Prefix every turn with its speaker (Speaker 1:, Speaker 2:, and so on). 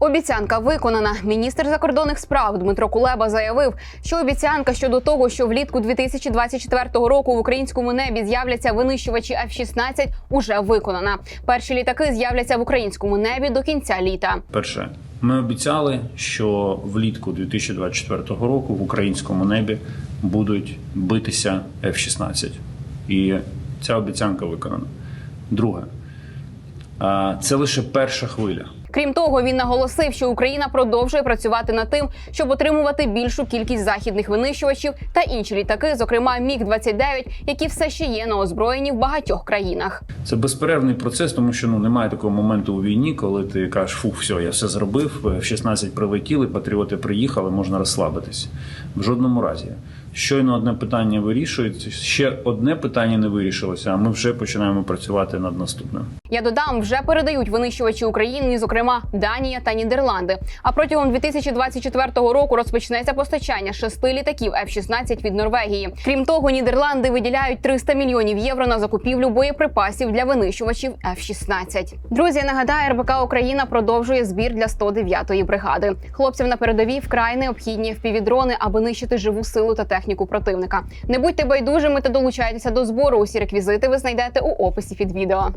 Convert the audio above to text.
Speaker 1: Обіцянка виконана. Міністр закордонних справ Дмитро Кулеба заявив, що обіцянка щодо того, що влітку 2024 року в українському небі з'являться винищувачі F-16, уже виконана. Перші літаки з'являться в українському небі до кінця літа.
Speaker 2: Перше, ми обіцяли, що влітку 2024 року в українському небі будуть битися F-16. І ця обіцянка виконана. Друге, це лише перша хвиля.
Speaker 1: Крім того, він наголосив, що Україна продовжує працювати над тим, щоб отримувати більшу кількість західних винищувачів та інші літаки, зокрема Міг 29 які все ще є на озброєнні в багатьох країнах.
Speaker 2: Це безперервний процес, тому що ну немає такого моменту у війні, коли ти кажеш, фу, все, я все зробив. В 16 прилетіли, патріоти приїхали, можна розслабитись. В жодному разі. Щойно одне питання вирішується, ще одне питання не вирішилося, а ми вже починаємо працювати над наступним.
Speaker 1: Я додам, вже передають винищувачі Україні, зокрема Данія та Нідерланди. А протягом 2024 року розпочнеться постачання шести літаків F-16 від Норвегії. Крім того, Нідерланди виділяють 300 мільйонів євро на закупівлю боєприпасів для винищувачів F-16. Друзі, нагадаю, РБК Україна продовжує збір для 109-ї бригади. Хлопцям на передовій вкрай необхідні впівдрони, аби нищити живу силу та техніку противника. Не будьте байдужими та долучайтеся до збору. Усі реквізити ви знайдете у описі під відео.